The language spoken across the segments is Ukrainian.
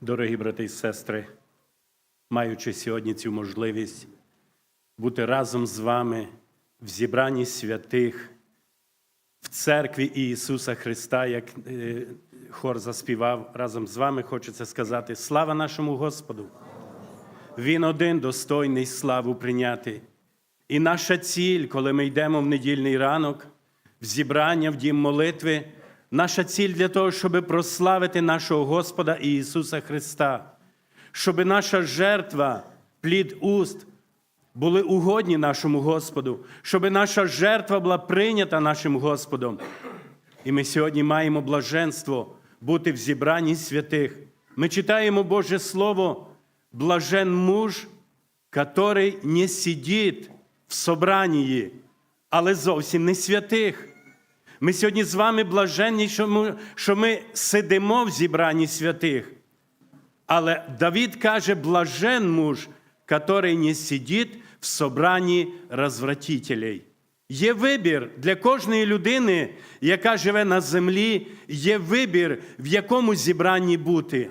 Дорогі брати і сестри, маючи сьогодні цю можливість бути разом з вами в зібранні святих в церкві Ісуса Христа, як е, хор заспівав разом з вами, хочеться сказати: слава нашому Господу! Він один достойний славу прийняти. І наша ціль, коли ми йдемо в недільний ранок, в зібрання, в дім молитви, наша ціль для того, щоб прославити нашого Господа Ісуса Христа, щоб наша жертва, плід уст, були угодні нашому Господу, щоб наша жертва була прийнята нашим Господом. І ми сьогодні маємо блаженство бути в зібранні святих. Ми читаємо Боже Слово, блажен муж, который не сидить в собранні, але зовсім не святих. Ми сьогодні з вами блаженні, що ми, що ми сидимо в зібранні святих. Але Давид каже, блажен муж, который не сидить в собранні розвратителей. Є вибір для кожної людини, яка живе на землі, є вибір, в якому зібранні бути.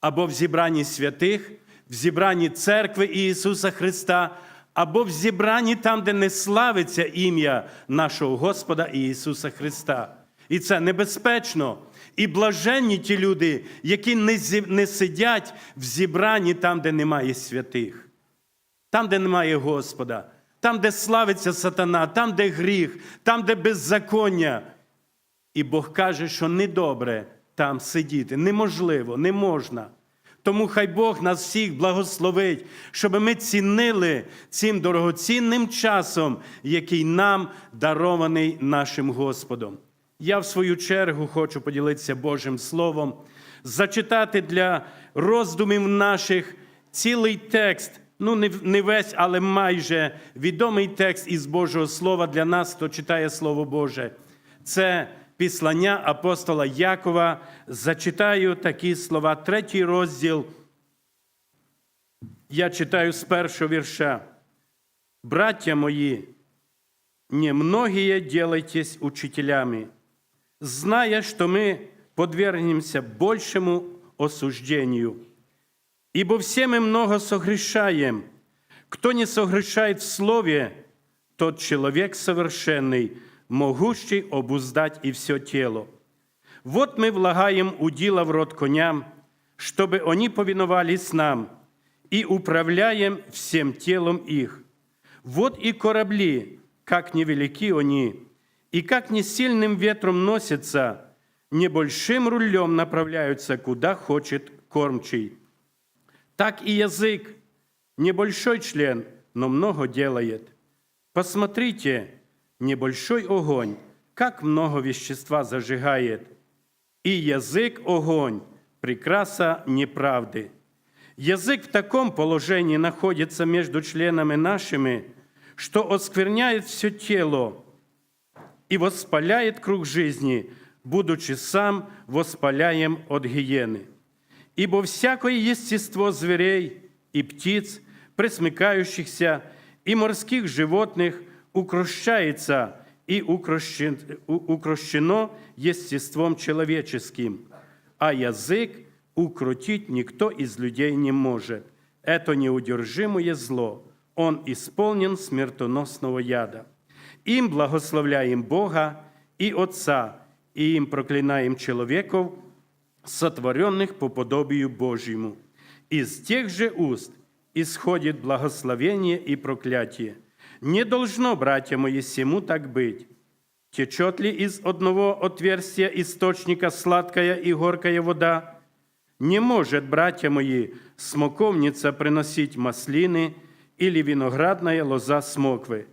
Або в зібранні святих, в зібранні церкви Ісуса Христа, або в зібранні там, де не славиться ім'я нашого Господа Ісуса Христа. І це небезпечно. І блаженні ті люди, які не, не сидять в зібранні там, де немає святих, там, де немає Господа, там, де славиться сатана, там, де гріх, там, де беззаконня. І Бог каже, що недобре там сидіти. Неможливо, не можна. Тому хай Бог нас всіх благословить, щоб ми цінили цим дорогоцінним часом, який нам дарований нашим Господом. Я, в свою чергу, хочу поділитися Божим Словом, зачитати для роздумів наших цілий текст, ну не весь, але майже відомий текст із Божого Слова для нас, хто читає Слово Боже. Це післання апостола Якова. Зачитаю такі слова, третій розділ. Я читаю з першого вірша. Браття мої, немногие делайтесь учителями, зная, что мы подвергнемся большему осуждению. Ибо все мы много согрешаем. Кто не согрешает в слове, тот человек совершенный, могущий обуздать и все тело. Вот мы влагаем удила в рот коням, чтобы они повиновались нам, и управляем всем телом их. Вот и корабли, как невелики они, и как не сильным ветром носятся, небольшим рулем направляются, куда хочет кормчий. Так и язык, небольшой член, но много делает. Посмотрите, небольшой огонь, как много вещества зажигает. И язык – огонь, прекраса неправды. Язык в таком положении находится между членами нашими, что оскверняет все тело и воспаляет круг жизни, будучи сам воспаляем от гиены. Ибо всякое естество зверей и птиц, пресмыкающихся, и морских животных укрощается и укрощен- у- укрощено естеством человеческим, а язык укротить никто из людей не может. Это неудержимое зло. Он исполнен смертоносного яда. Им благословляем Бога и Отца, и им проклинаем человеков, сотворенных по подобию Божьему. Из тех же уст исходит благословение и проклятие. Не должно, братья мои, сему так быть. Течет ли из одного отверстия источника сладкая и горькая вода? Не может, братья мои, смоковница приносить маслины или виноградная лоза смоквы.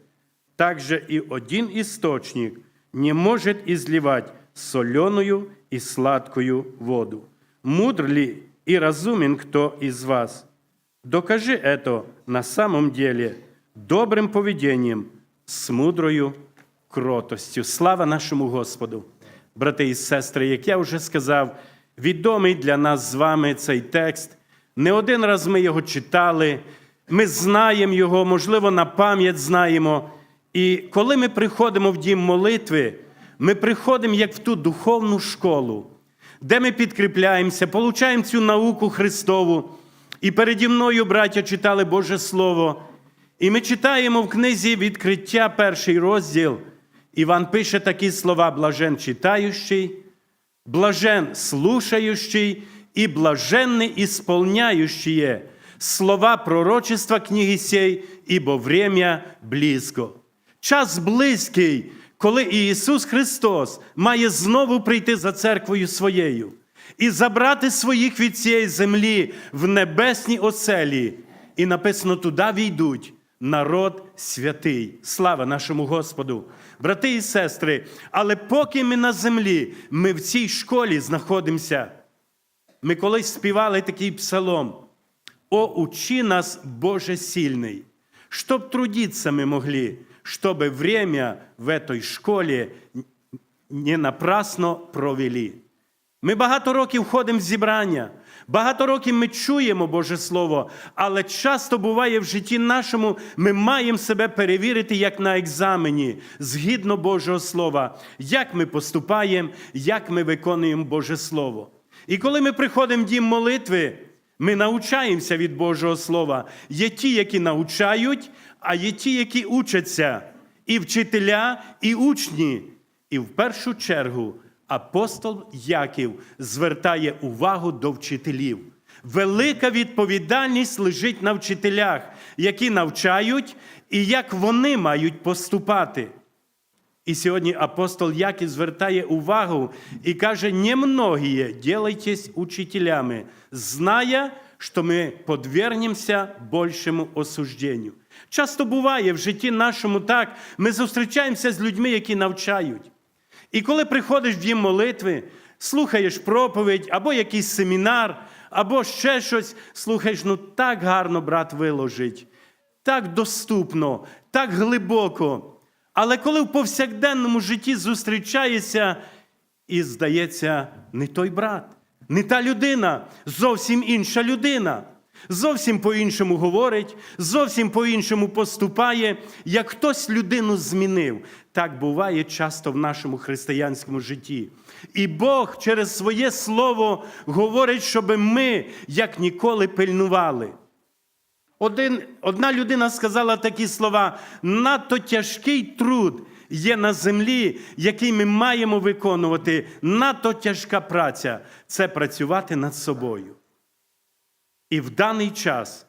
Также и один источник не может изливать соленую и сладкую воду. Мудр ли и разумен кто из вас? Докажи это на самом деле добрым поведением, з мудрою кротостю. Слава нашому Господу! Брати і сестри, як я вже сказав, відомий для нас з вами цей текст. Не один раз ми його читали, ми знаємо його, можливо, на пам'ять знаємо. І коли ми приходимо в дім молитви, ми приходимо як в ту духовну школу, де ми підкріпляємося, получаємо цю науку Христову. І переді мною, браття, читали Боже Слово. І ми читаємо в книзі відкриття, перший розділ. Іван пише такі слова: блажен читаючий, блажен слушающий і блаженний ісполняющие слова пророчества книги сей, ібо время близько. Час близький, коли Ісус Христос має знову прийти за церквою своєю і забрати своїх від цієї землі в небесні оселі. І написано, туди війдуть народ святий. Слава нашому Господу! Брати і сестри, але поки ми на землі, ми в цій школі знаходимося. Ми колись співали такий псалом. О, учи нас, Боже сильный, чтоб трудиться мы могли, чтобы время в этой школі не напрасно провели. Ми багато років ходимо в зібрання, багато років ми чуємо Боже Слово, але часто буває в житті нашому, ми маємо себе перевірити як на екзамені, згідно Божого Слова, як ми поступаємо, як ми виконуємо Боже Слово. І коли ми приходимо в дім молитви, ми навчаємося від Божого Слова. Є ті, які навчають, а є ті, які учаться, і вчителя, і учні. І в першу чергу апостол Яків звертає увагу до вчителів. Велика відповідальність лежить на вчителях, які навчають і як вони мають поступати. І сьогодні апостол Яків звертає увагу і каже: немногие делайтесь учителями, зная, що ми подвергнемося більшому осужденню. Часто буває в житті нашому так, ми зустрічаємося з людьми, які навчають. І коли приходиш в дім молитви, слухаєш проповідь, або якийсь семінар, або ще щось, слухаєш, ну так гарно брат виложить, так доступно, так глибоко. Але коли в повсякденному житті зустрічаєшся, і здається, не той брат, не та людина, зовсім інша людина. Зовсім по-іншому говорить, зовсім по-іншому поступає, як хтось людину змінив. Так буває часто в нашому християнському житті. І Бог через своє слово говорить, щоб ми як ніколи пильнували. Один, одна людина сказала такі слова: надто тяжкий труд є на землі, який ми маємо виконувати. Надто тяжка праця це працювати над собою. І в даний час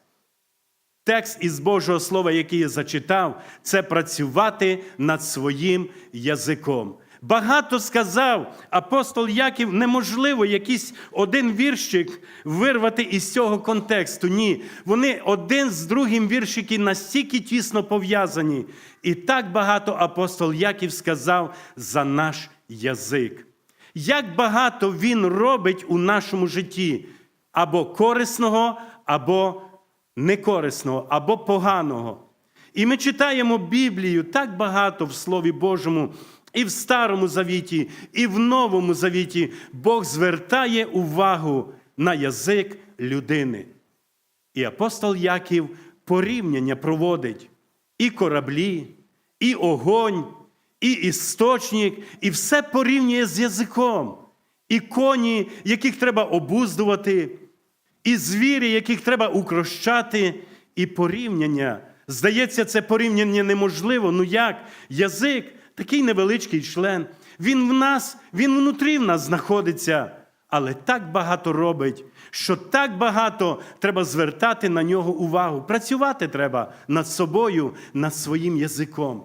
текст із Божого Слова, який я зачитав, це працювати над своїм язиком. Багато сказав апостол Яків, неможливо якийсь один віршик вирвати із цього контексту. Ні, вони один з другим віршики настільки тісно пов'язані. І так багато апостол Яків сказав за наш язик. Як багато він робить у нашому житті або корисного, або некорисного, або поганого. І ми читаємо Біблію так багато в Слові Божому, і в Старому Завіті, і в Новому Завіті Бог звертає увагу на язик людини. І апостол Яків порівняння проводить і кораблі, і огонь, і істочник, і все порівнює з язиком, і коні, яких треба обуздувати, і звірі, яких треба укрощати, і порівняння. Здається, це порівняння неможливо. Ну як? Язик такий невеличкий член. Він в нас, він внутрі в нас знаходиться, але так багато робить, що так багато треба звертати на нього увагу. Працювати треба над собою, над своїм язиком.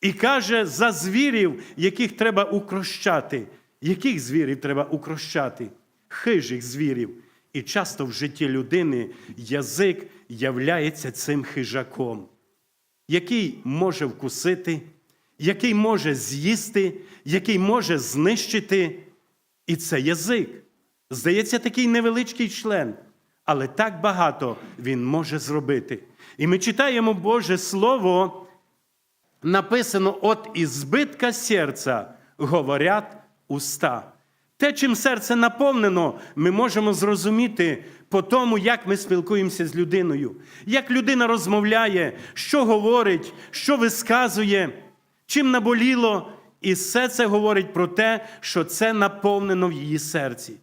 І каже, за звірів, яких треба укрощати. Яких звірів треба укрощати? Хижих звірів. І часто в житті людини язик являється цим хижаком, який може вкусити, який може з'їсти, який може знищити. І це язик. Здається, такий невеличкий член, але так багато він може зробити. І ми читаємо Боже Слово, написано: от із збитка серця говорять уста. Те, чим серце наповнено, ми можемо зрозуміти по тому, як ми спілкуємося з людиною, як людина розмовляє, що говорить, що висказує, чим наболіло, І все це говорить про те, що це наповнено в її серці.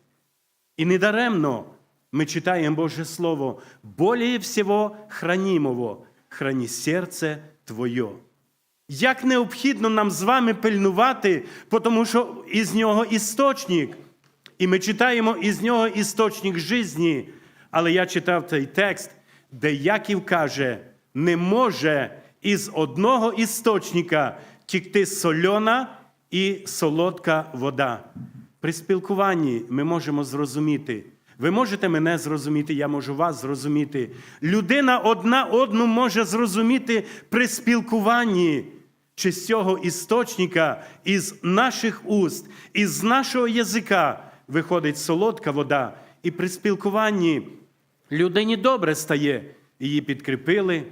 І недаремно ми читаємо Боже Слово, более всього хранимого, храни серце Твоє. Як необхідно нам з вами пильнувати, тому що із нього істочник. І ми читаємо із нього істочник житті. Але я читав цей текст, де Яків каже, не може із одного істочника тікти сольона і солодка вода. При спілкуванні ми можемо зрозуміти. Ви можете мене зрозуміти, я можу вас зрозуміти. Людина одна одну може зрозуміти при спілкуванні, чи з цього істочника, із наших уст, із нашого язика виходить солодка вода. І при спілкуванні людині добре стає. Її підкріпили,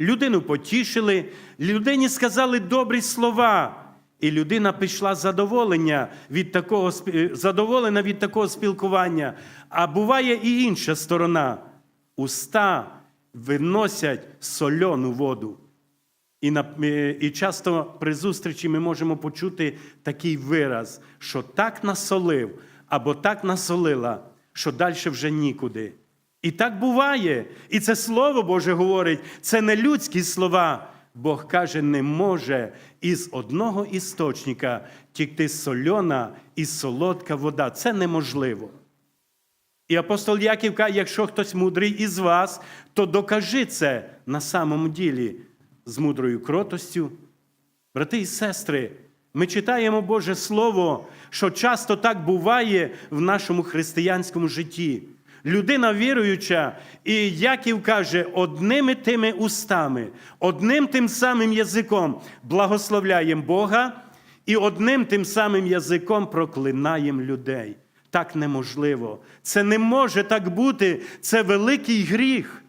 людину потішили, людині сказали добрі слова. І людина пішла задоволення від такого, задоволена від такого спілкування. А буває і інша сторона. Уста виносять сольону воду. І, на, е, і часто при зустрічі ми можемо почути такий вираз, що так насолив або так насолила, що далі вже нікуди. І так буває. І це Слово Боже говорить, це не людські слова. Бог каже, не може із одного істочника тікти сольона і солодка вода. Це неможливо. І апостол Яків каже, якщо хтось мудрий із вас, то докажи це на самому ділі з мудрою кротостю. Брати і сестри, ми читаємо Боже Слово, що часто так буває в нашому християнському житті. Людина віруюча, і Яків каже, одними тими устами, одним тим самим язиком благословляємо Бога, і одним тим самим язиком проклинаємо людей. Так неможливо. Це не може так бути. Це великий гріх.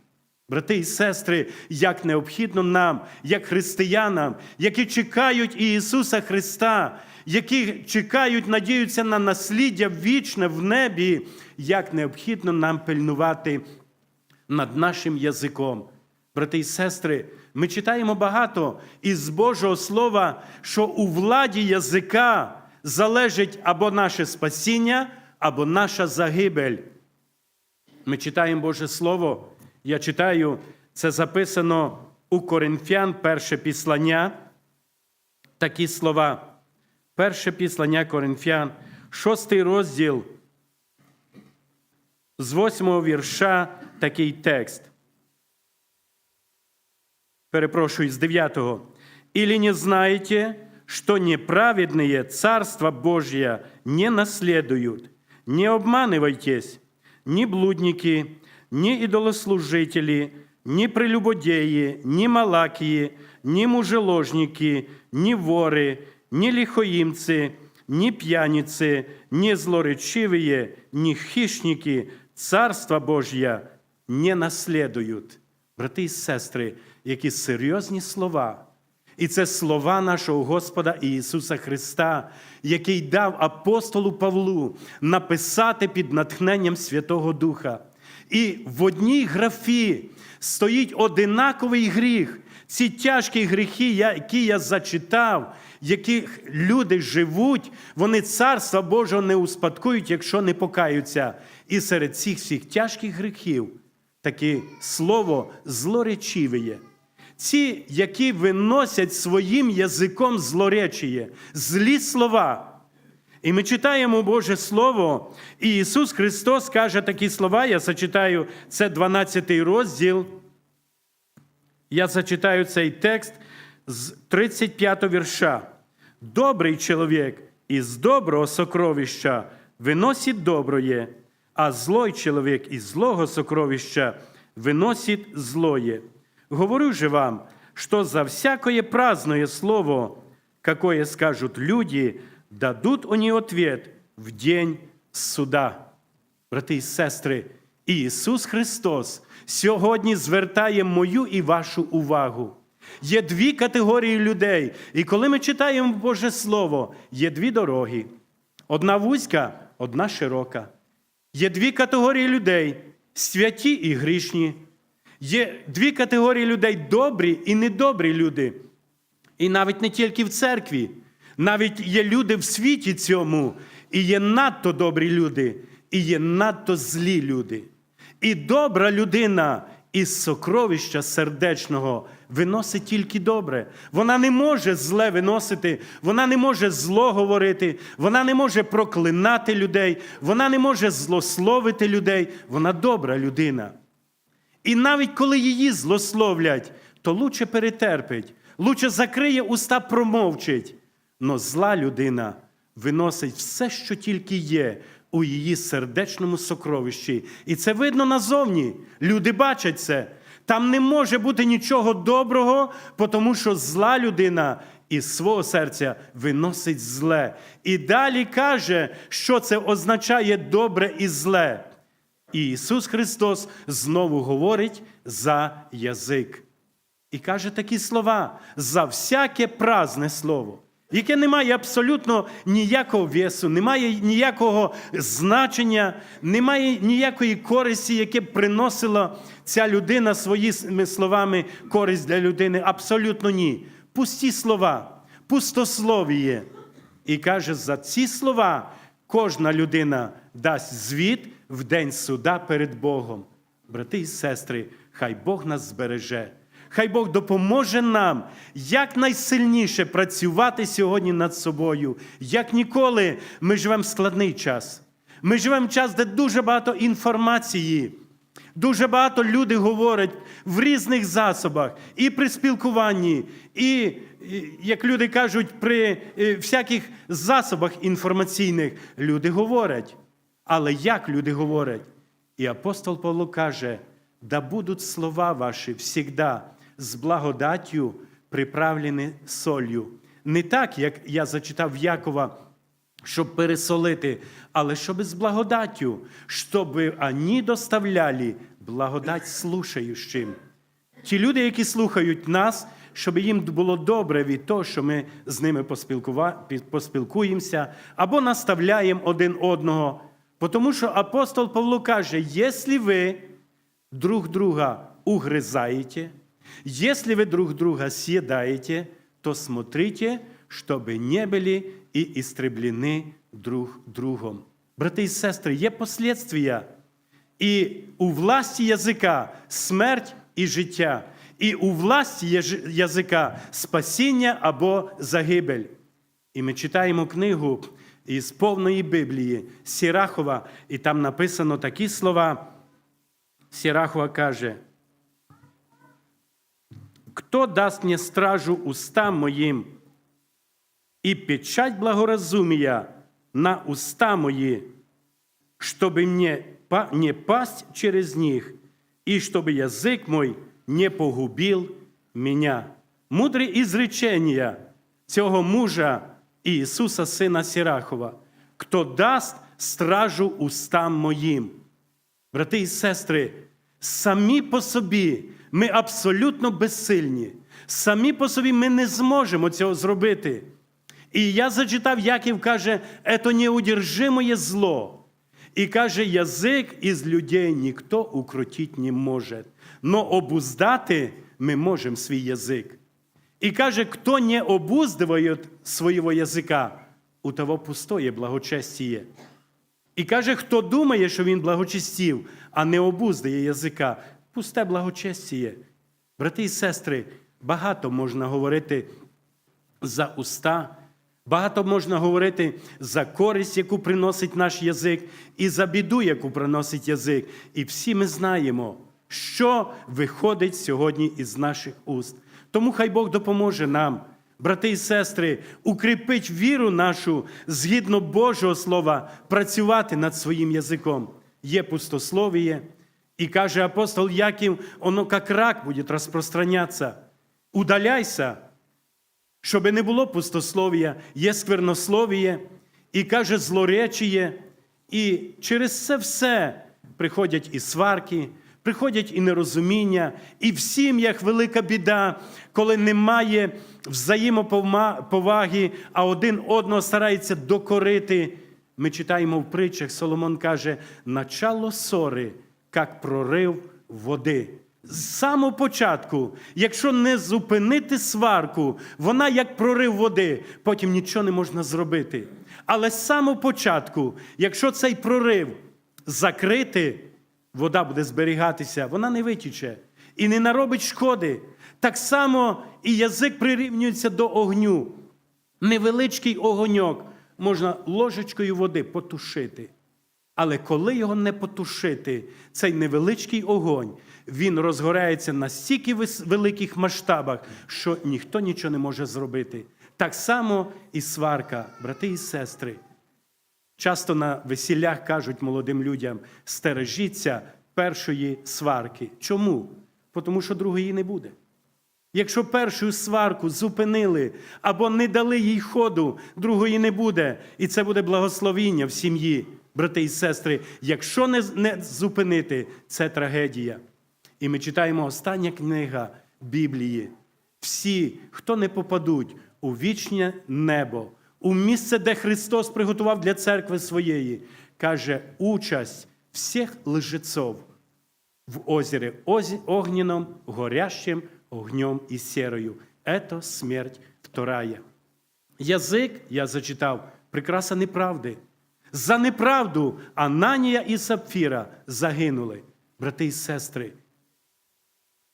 Брати і сестри, як необхідно нам, як християнам, які чекають Ісуса Христа, які чекають, надіються на насліддя вічне в небі, як необхідно нам пильнувати над нашим язиком. Брати і сестри, ми читаємо багато із Божого Слова, що у владі язика залежить або наше спасіння, або наша загибель. Ми читаємо Боже Слово. Я читаю, це записано у Коринфян, перше післання. Такі слова. Перше післання Коринфян, шостий розділ з восьмого вірша такий текст. Перепрошую, з дев'ятого. «Или не знаете, что неправедные Царство Божье не наследуют? Не обманывайтесь, ни блудники, ни идолослужители, ни прелюбодеи, ни малакии, ни мужеложники, ни воры, ни лихоимцы, ни пьяницы, ни злоречивые, ни хищники Царство Божье не наследують. Брати і сестри, які серйозні слова. І це слова нашого Господа Ісуса Христа, який дав апостолу Павлу написати під натхненням Святого Духа. І в одній графі стоїть одинаковий гріх. Ці тяжкі гріхи, які я зачитав, яких люди живуть, вони царства Божого не успадкують, якщо не покаються. І серед цих всіх тяжких гріхів таке слово злоречиве. Ці, які виносять своїм язиком злоречіє, злі слова. І ми читаємо Боже Слово, і Ісус Христос каже такі слова, я зачитаю, це 12 розділ. Я зачитаю цей текст з 35 вірша. Добрий чоловік із доброго сокровища виносить доброє, а злой чоловік із злого сокровища виносить злое. Говорю же вам, что за всякое праздное слово, какое скажут люди, дадут они ответ в день суда. Брати і сестри, Ісус Христос сьогодні звертає мою і вашу увагу. Є дві категорії людей. І коли ми читаємо Боже Слово, є дві дороги: одна вузька, одна широка. Є дві категорії людей святі і грішні. Є дві категорії людей добрі і недобрі люди. І навіть не тільки в церкві. Навіть є люди в світі цьому, і є надто добрі люди, і є надто злі люди. І добра людина із сокровища сердечного виносить тільки добре. Вона не може зле виносити, вона не може зло говорити, вона не може проклинати людей, вона не може злословити людей. Вона добра людина. І навіть коли її злословлять, то лучше перетерпить, лучше закриє уста, промовчить. Но зла людина виносить все, що тільки є у її сердечному сокровищі. І це видно назовні. Люди бачать це. Там не може бути нічого доброго, тому що зла людина із свого серця виносить зле. І далі каже, що це означає добре і зле. І Ісус Христос знову говорить за язик. І каже такі слова: за всяке празне слово, яке не має абсолютно ніякого весу, не має ніякого значення, не має ніякої користі, яке б приносила ця людина своїми словами користь для людини. Абсолютно ні. Пусті слова, пустословіє. І каже, за ці слова кожна людина дасть звіт в день суда перед Богом. Брати і сестри, хай Бог нас збереже. Хай Бог допоможе нам якнайсильніше працювати сьогодні над собою. Як ніколи, ми живемо в складний час. Ми живемо в час, де дуже багато інформації. Дуже багато люди говорять в різних засобах, і при спілкуванні, і, і, як люди кажуть, при е, всяких засобах інформаційних люди говорять. Але як люди говорять? І апостол Павло каже: да будуть слова ваші всігда з благодаттю приправлені солью. Не так, як я зачитав Якова, щоб пересолити, але щоб з благодаттю, щоб ані доставляли благодать слушаючим. Ті люди, які слухають нас, щоб їм було добре від того, що ми з ними поспілкуємося або наставляємо один одного. Тому що апостол Павло каже: якщо ви друг друга угрызаете, если вы друг друга съедаете, то смотрите, чтобы не были и истреблены друг другом. Брати і сестри, є последствия. І у власті язика смерть і життя, і у власті яж- язика спасіння або загибель. І ми читаємо книгу із повної Біблії Сірахова, і там написано такі слова. Сірахова каже: Хто дасть мені стражу устам моїм і печать благоразумия на уста мої, чтобы мне па- не пасть через них, и чтобы язык мой не погубил меня. Мудрі ізречення цього мужа Ісуса, Сина Сірахова, хто дасть стражу устам моїм. Брати і сестри, самі по собі ми абсолютно безсильні. Самі по собі ми не зможемо цього зробити. І я зачитав, Яків каже, «Это неудержимое зло. І каже, язик із людей ніхто укротить не може. Но обуздати ми можемо свій язик. І каже, хто не обуздывает своего язика, у того пустое благочестие. І каже, хто думає, що він благочестів, а не обуздає язика, пусте благочестіє. Брати і сестри, багато можна говорити за уста, багато можна говорити за користь, яку приносить наш язик, і за біду, яку приносить язик. І всі ми знаємо, що виходить сьогодні із наших уст. Тому хай Бог допоможе нам. Брати і сестри, укріпить віру нашу згідно Божого Слова, працювати над своїм язиком. Є пустословіє, і каже апостол Яків, воно як рак буде розпространятися. Удаляйся, щоб не було пустословія, є сквернословіє, і каже злоречіє. І через це все приходять і сварки, приходять і нерозуміння, і в сім'ях велика біда, коли немає взаємоповаги, а один одного старається докорити. Ми читаємо в притчах, Соломон каже, начало ссори, як прорив води. З самого початку, якщо не зупинити сварку, вона як прорив води, потім нічого не можна зробити. Але з самого початку, якщо цей прорив закрити, вода буде зберігатися, вона не витіче і не наробить шкоди. Так само і язик прирівнюється до огню. Невеличкий огоньок можна ложечкою води потушити. Але коли його не потушити, цей невеличкий огонь, він розгорається на стільки великих масштабах, що ніхто нічого не може зробити. Так само і сварка, брати і сестри. Часто на весіллях кажуть молодим людям: стережіться першої сварки. Чому? Тому що другої не буде. Якщо першу сварку зупинили або не дали їй ходу, другої не буде. І це буде благословіння в сім'ї, брати і сестри. Якщо не, не зупинити, це трагедія. І ми читаємо остання книга Біблії. Всі, хто не попадуть у вічне небо, у місце, де Христос приготував для церкви своєї, каже, участь всіх лжецов в озере ози- огненном, горящим огнем и серою. Это смерть вторая. Язик, я зачитав, прикраса неправди. За неправду Ананія і Сапфіра загинули, брати і сестри.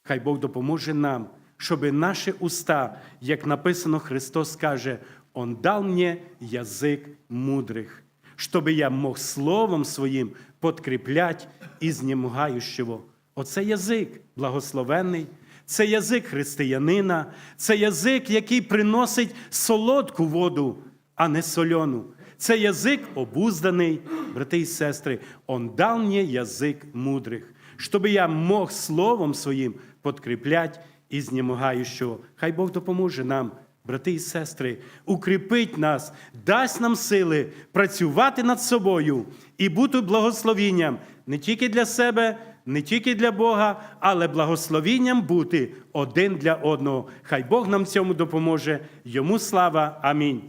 Хай Бог допоможе нам, щоб наші уста, як написано, Христос каже, Он дал мне язик мудрих, щоб я мог словом своїм подкріплять ізнемогаючого. Оце язик благословенний, це язик християнина, це язик, який приносить солодку воду, а не сольону. Це язик обузданий, брати і сестри, он дал мне язик мудрих, щоб я мог словом своїм подкріплять ізнемогаючого. Хай Бог допоможе нам, брати і сестри, укріпить нас, дасть нам сили працювати над собою і бути благословінням не тільки для себе, не тільки для Бога, але благословінням бути один для одного. Хай Бог нам цьому допоможе. Йому слава. Амінь.